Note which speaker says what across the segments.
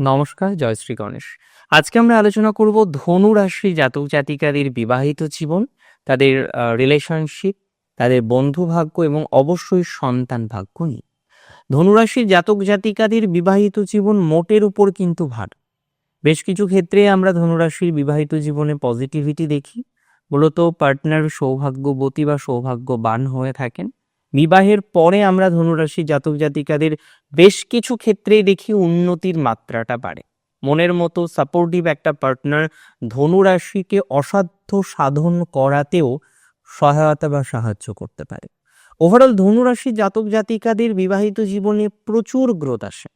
Speaker 1: নমস্কার জয়শ্রী গণেশ। আজকে আমরা আলোচনা করব ধনু রাশি জাতক জাতিকাদের বিবাহিত জীবন, তাদের রিলেশনশিপ তাদের বন্ধু ভাগ্য এবং অবশ্যই সন্তান ভাগ্য নিয়ে। ধনুরাশির জাতক জাতিকাদের বিবাহিত জীবন মোটের উপর কিন্তু ভার। বেশ কিছু ক্ষেত্রে আমরা ধনুরাশির বিবাহিত জীবনে পজিটিভিটি দেখি। মূলত পার্টনার সৌভাগ্যবতী বা সৌভাগ্যবান হয়ে থাকেন। বিবাহের পরে আমরা ধনুরাশি জাতক জাতিকাদের বেশ কিছু ক্ষেত্রেই দেখি উন্নতির মাত্রাটা বাড়ে। মনের মতো সাপোর্টিভ একটা পার্টনার ধনুরাশিকে অসাধ্য সাধন করাতেও সহায়তা বা সাহায্য করতে পারে। ওভারঅল ধনুরাশি জাতক জাতিকাদের বিবাহিত জীবনে প্রচুর গ্রোথ আসে।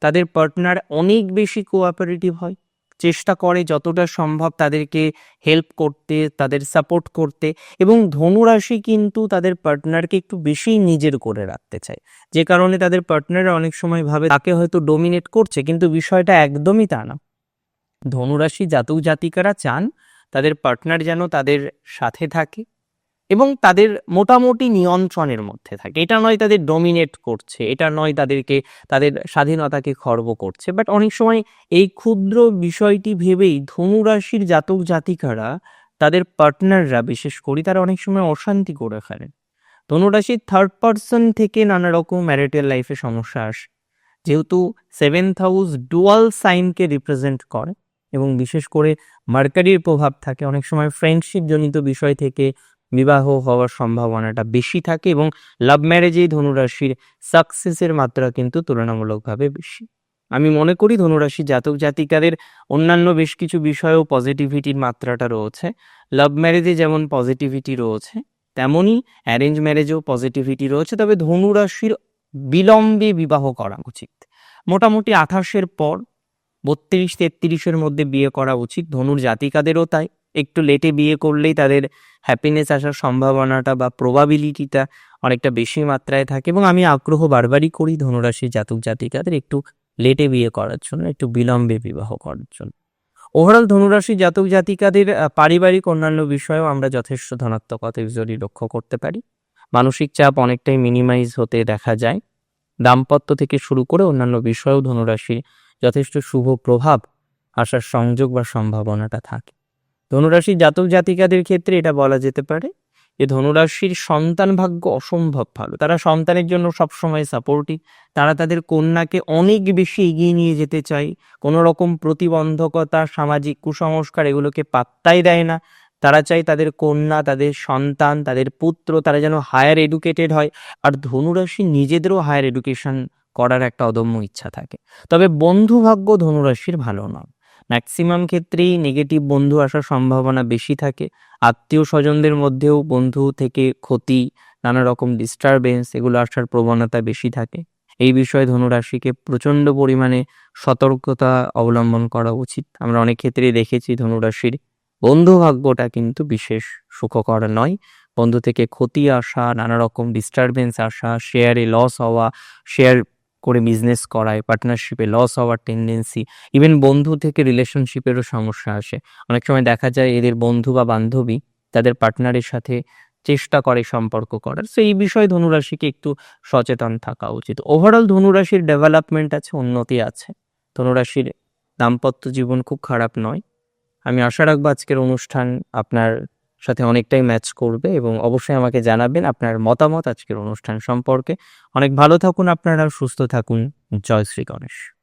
Speaker 1: তাদের পার্টনার অনেক বেশি কোঅপারেটিভ হয়। চেষ্টা করে যতটা সম্ভব তাদেরকে হেল্প করতে, তাদের সাপোর্ট করতে এবং ধনুরাশি কিন্তু তাদের পার্টনারকে একটু বেশি নিজের করে রাখতে চায়। যে কারণে তাদের পার্টনাররা অনেক সময় ভাবে তাকে হয়তো ডোমিনেট করছে কিন্তু বিষয়টা একদমই তা না। ধনুরাশি জাতক জাতিকারা চান তাদের পার্টনার যেন তাদের সাথে থাকে। এবং তাদের মোটামুটি নিয়ন্ত্রণের মধ্যে থাকে। এটা নয় তাদের ডমিনেট করছে, এটা নয় তাদেরকে, তাদের স্বাধীনতাকে খর্ব করছে। বাট অনেক সময় এই ক্ষুদ্র বিষয়টি ভেবেই ধনুরাশির জাতক জাতিকারা, তাদের পার্টনাররা বিশেষ করে তারা অনেক সময় অশান্তি করে ফেলেন ধনুরাশির থার্ড পার্সন থেকে নানা রকম ম্যারিটাল লাইফে সমস্যা আসে। যেহেতু সেভেন্থ হাউস ডুয়াল সাইনকে রিপ্রেজেন্ট করে এবং বিশেষ করে মার্কারির প্রভাব থাকে, অনেক সময় ফ্রেন্ডশিপ জনিত বিষয় থেকে বিবাহ হওয়ার সম্ভাবনাটা বেশি থাকে এবং লাভ ম্যারেজেই ধনুরাশির সাকসেসের মাত্রা কিন্তু তুলনামূলকভাবে বেশি। আমি মনে করি ধনুরাশি জাতক জাতিকাদের অন্যান্য বেশ কিছু বিষয়েও পজিটিভিটির মাত্রাটা রয়েছে। লাভ ম্যারেজে যেমন পজিটিভিটি রয়েছে, তেমনই অ্যারেঞ্জ ম্যারেজেও পজিটিভিটি রয়েছে। তবে ধনুরাশির বিলম্বে বিবাহ করা উচিত। মোটামুটি আঠাশের পর, বত্রিশ তেত্রিশের মধ্যে বিয়ে করা উচিত। ধনুর জাতিকাদেরও তাই। একটু লেটে বিয়ে করলেই তাদের হ্যাপিনেস আসার সম্ভাবনাটা বা প্রবাবিলিটিটা অনেকটা বেশি মাত্রায় থাকে এবং আমি আগ্রহ বারবারই করি ধনুরাশির জাতক জাতিকাদের একটু লেটে বিয়ে করার জন্য, একটু বিলম্বে বিবাহ করার জন্য। ওভারঅল ধনুরাশি জাতক জাতিকাদের পারিবারিক অন্যান্য বিষয়েও আমরা যথেষ্ট ধনাত্মকতা ইউজুয়ালি লক্ষ্য করতে পারি। মানসিক চাপ অনেকটাই মিনিমাইজ হতে দেখা যায়। দাম্পত্য থেকে শুরু করে অন্যান্য বিষয়েও ধনুরাশির যথেষ্ট শুভ প্রভাব আসার সংযোগ বা সম্ভাবনাটা থাকে। ধনুরাশির জাতক জাতিকাদের ক্ষেত্রে এটা বলা যেতে পারে যে ধনুরাশির সন্তান ভাগ্য অসম্ভব ভালো। তারা সন্তানের জন্য সবসময় সাপোর্টিভ তারা তাদের কন্যাকে অনেক বেশি এগিয়ে নিয়ে যেতে চায়। কোনো রকম প্রতিবন্ধকতা, সামাজিক কুসংস্কার এগুলোকে পাত্তাই দেয় না। তারা চায় তাদের কন্যা, তাদের সন্তান, তাদের পুত্র তারা যেন হায়ার এডুকেটেড হয়। আর ধনুরাশি নিজেদেরও হায়ার এডুকেশন করার একটা অদম্য ইচ্ছা থাকে। তবে বন্ধু ভাগ্য ধনুরাশির ভালো নয়। ম্যাক্সিমাম ক্ষেত্রেই নেগেটিভ বন্ধু আসার সম্ভাবনা বেশি থাকে। আত্মীয় স্বজনদের মধ্যেও বন্ধু থেকে ক্ষতি, নানা রকম ডিস্টারবেন্স এগুলো আসার প্রবণতা বেশি থাকে। এই বিষয়ে ধনুরাশিকে প্রচণ্ড পরিমাণে সতর্কতা অবলম্বন করা উচিত। আমরা অনেক ক্ষেত্রেই দেখেছি ধনুরাশির বন্ধু ভাগ্যটা কিন্তু বিশেষ সুখকর নয়। বন্ধু থেকে ক্ষতি আসা, নানা রকম ডিস্টারবেন্স আসা শেয়ারে লস হওয়া শেয়ার করে বিজনেস করায় পার্টনারশিপে লস হওয়ার টেন্ডেন্সি ইভেন বন্ধু থেকে রিলেশনশিপেরও সমস্যা আসে। অনেক সময় দেখা যায় এদের বন্ধু বা বান্ধবী তাদের পার্টনারের সাথে চেষ্টা করে সম্পর্ক করার। সো এই বিষয়ে ধনুরাশিকে একটু সচেতন থাকা উচিত। ওভারঅল ধনুরাশির ডেভেলপমেন্ট আছে, উন্নতি আছে। ধনুরাশির দাম্পত্য জীবন খুব খারাপ নয়। আমি আশা রাখব আজকের অনুষ্ঠান আপনার সাথে অনেকটাই ম্যাচ করবে এবং অবশ্যই আমাকে জানাবেন আপনার মতামত আজকের অনুষ্ঠান সম্পর্কে। অনেক ভালো থাকুন আপনারা, সুস্থ থাকুন। জয় শ্রী গণেশ।